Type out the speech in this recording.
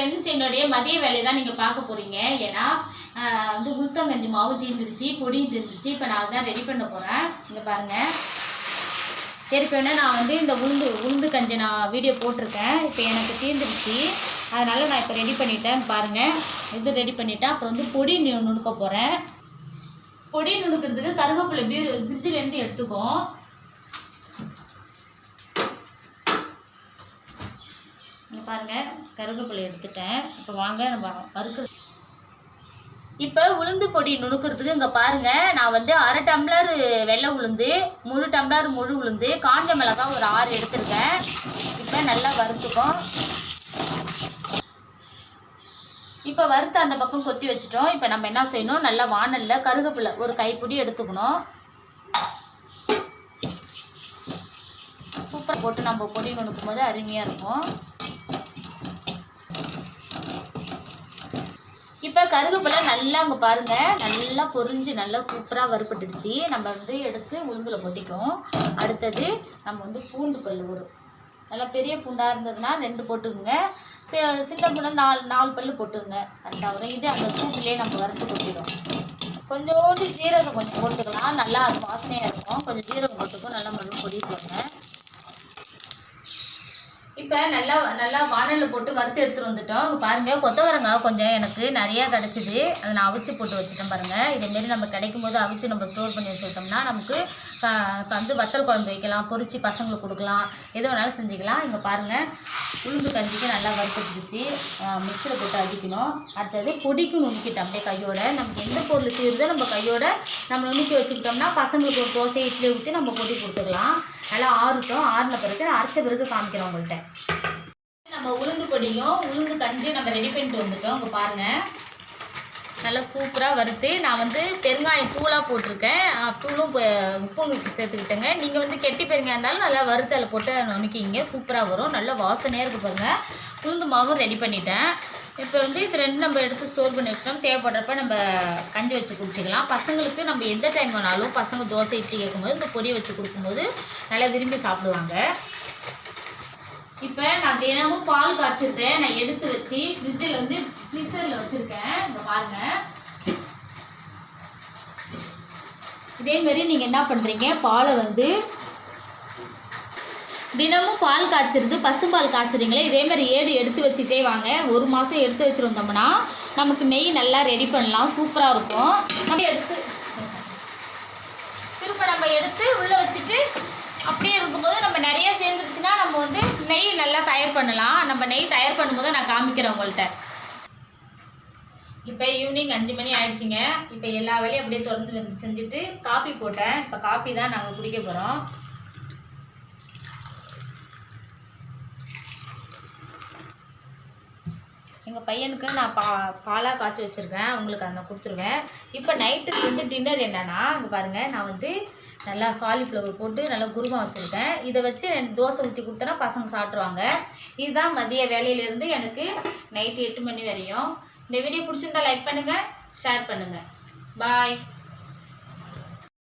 Friends என்னுடைய மதிய வேலையை தான் நீங்கள் பார்க்க போகிறீங்க ஏன்னா வந்து உளுத்தங்கஞ்சி மாவு தீர்ந்துருச்சு பொடி தீர்ந்துருச்சு இப்போ நான் அதுதான் ரெடி பண்ண போகிறேன் இங்கே பாருங்கள் ஏற்கனவே நான் வந்து இந்த உளுந்து உளுந்து கஞ்சி நான் வீடியோ போட்டிருக்கேன். இப்போ எனக்கு தீர்ந்துருச்சு அதனால் நான் இப்போ ரெடி பண்ணிட்டேன். பாருங்கள் இது ரெடி பண்ணிட்டேன் அப்புறம் வந்து பொடி நு- நுணுக்க போகிறேன் பொடி நுணுக்கிறதுக்கு கருவேப்பிலை பீர் பிரிட்ஜிலேருந்து எடுத்துக்கோம் பாருங்கள் கருவேப்பிலை எடுத்துட்டேன். இப்போ வாங்க நம்ம வறுக்க இப்போ உளுந்து பொடி நுணுக்கிறதுக்கு இங்கே பாருங்கள் நான் வந்து அரை டம்ளர் வெள்ளை உளுந்து முழு டம்ளர் முழு உளுந்து காஞ்ச மிளகாய் ஒரு ஆறு எடுத்திருக்கேன். இப்போ நல்லா வறுத்துக்கும். இப்போ வறுத்து அந்த பக்கம் கொட்டி வச்சிட்டோம். இப்போ நம்ம என்ன செய்யணும்? நல்லா வானலில் கருவேப்பிலை ஒரு கைப்பிடி எடுத்துக்கணும். சூப்பர் போட்டு நம்ம பொடி நுணுக்கும் போது அருமையாக இருக்கும். இப்போ கருவேப்பிலை நல்லா அங்கே பாருங்க. நல்லா பொரிஞ்சு நல்லா சூப்பராக வறுப்பட்டுடுச்சு நம்ம வந்து எடுத்து உளுந்தில் கொட்டிக்கும் அடுத்தது நம்ம வந்து பூண்டு பல் ஒரு நல்லா பெரிய பூண்டாக இருந்ததுன்னா ரெண்டு போட்டுக்குங்க. சின்ன பூண்டு நாலு நாலு பல் போட்டுக்குங்க. அந்த தவிர இது அந்த சூப்புலேயே நம்ம வறுத்து கொட்டிடும் கொஞ்சோண்டு ஜீரகம் கொஞ்சம் போட்டுக்கலாம். நல்லா அது வாசனையாக இருக்கும். கொஞ்சம் ஜீரகம் போட்டுக்கும் நல்லா மறுபடியும் பொடி போடுங்க. இப்போ நல்லா நல்லா வானலில் போட்டு வறுத்து எடுத்துகிட்டு வந்துட்டோம். இங்கே பாருங்கள் கொத்தவரங்காய் கொஞ்சம் எனக்கு நிறையா கிடச்சிது. அதை நான் அவிச்சு போட்டு வச்சுட்டேன் பாருங்கள் இதேமாரி நம்ம கிடைக்கும் போது அவிச்சு நம்ம ஸ்டோர் பண்ணி வச்சுக்கிட்டோம்னா நமக்கு இப்போ வந்து வத்தல் குழம்பு வைக்கலாம் பொரிச்சு பசங்களுக்கு கொடுக்கலாம். எது வேணாலும் செஞ்சுக்கலாம். இங்கே பாருங்கள் உளுந்து கஞ்சிக்கு நல்லா வறுத்துட்டுச்சு மிக்சியில் போட்டு அடிக்கணும். அடுத்தது பொடிக்கு நுணுக்கிட்டோம் அப்படியே கையோட. நமக்கு எந்த பொருள் தீருதோ நம்ம கையோட நம்ம நுணுக்கி வச்சுக்கிட்டோம்னா பசங்களுக்கு ஒரு தோசை இட்லி ஊற்றி நம்ம பொடி கொடுத்துக்கலாம். நல்லா ஆறட்டும். ஆறின பிறகு அரைச்ச பிறகு காமிக்கிறோம் உங்கள்கிட்ட நம்ம உளுந்து பொடியும் உளுந்து கஞ்சியும் நம்ம ரெடி பண்ணிட்டு வந்துட்டோம். இங்கே பாருங்கள் நல்லா சூப்பராக வறுத்து நான் வந்து பெருங்காயம் தூளாக போட்டிருக்கேன். தூளும் உப்பும் சேர்த்துக்கிட்டேங்க. நீங்கள் வந்து கெட்டி பெருங்காயம் இருந்தாலும் நல்லா வறுத்து அதில் போட்டு நுணுக்கிங்க சூப்பராக வரும். நல்லா வாசனையாக இருக்குது பாருங்கள் உளுந்து மாவும் ரெடி பண்ணிட்டேன். இப்போ வந்து இது ரெண்டு நம்ம எடுத்து ஸ்டோர் பண்ணி வச்சிட்டோம் தேவைப்படுறப்ப நம்ம கஞ்சி வச்சு குடிச்சிக்கலாம். பசங்களுக்கு நம்ம எந்த டைம் வேணாலும் பசங்க தோசை இட்லி கேட்கும்போது இந்த பொடியை வச்சு கொடுக்கும்போது நல்லா விரும்பி சாப்பிடுவாங்க. இப்போ நான் தினமும் பால் காய்ச்சிருந்தேன். நான் எடுத்து வச்சு ஃப்ரிட்ஜில் வந்து ஃப்ரீசரில் வச்சுருக்கேன். இங்கே பாருங்க. இதேமாரி நீங்கள் என்ன பண்ணுறீங்க பாலை வந்து தினமும் பால் காய்ச்சிருந்து பசும்பால் காய்ச்சுறீங்களே இதேமாதிரி ஏடு எடுத்து வச்சுட்டே வாங்க. ஒரு மாதம் எடுத்து வச்சுருந்தோம்னா நமக்கு நெய் நல்லா ரெடி பண்ணலாம். சூப்பராக இருக்கும். நம்ம எடுத்து திரும்ப நம்ம எடுத்து உள்ளே வச்சுட்டு அப்படியே இருக்கும்போது நம்ம நிறைய சேர்ந்து நம்ம வந்து நெய் நல்லா தயார் பண்ணலாம். நம்ம நெய் தயார் பண்ணும்போது நான் காமிக்கிறேன் உங்கள்கிட்ட இப்போ ஈவினிங் அஞ்சு மணி ஆயிடுச்சுங்க. இப்போ எல்லா வேலையும் அப்படியே தொடர்ந்து வந்து செஞ்சுட்டு காஃபி போட்டேன். இப்போ காஃபி தான் நாங்கள் குடிக்க போகிறோம் எங்கள் பையனுக்கு நான் பா பாலாக காய்ச்சி வச்சுருக்கேன். உங்களுக்கு அதை நான் கொடுத்துருவேன். இப்போ நைட்டுக்கு வந்து டின்னர் என்னன்னா இங்கே பாருங்கள் நான் வந்து நல்லா காலிஃப்ளவர் போட்டு நல்லா குருமா வச்சுருக்கேன். இதை வச்சு தோசை ஊற்றி கொடுத்தனா பசங்க சாப்பிட்ருவாங்க இதுதான் மதிய வேலையிலேருந்து எனக்கு நைட்டு எட்டு மணி வரையும். இந்த வீடியோ பிடிச்சிருந்தா லைக் பண்ணுங்கள் ஷேர் பண்ணுங்கள் பாய்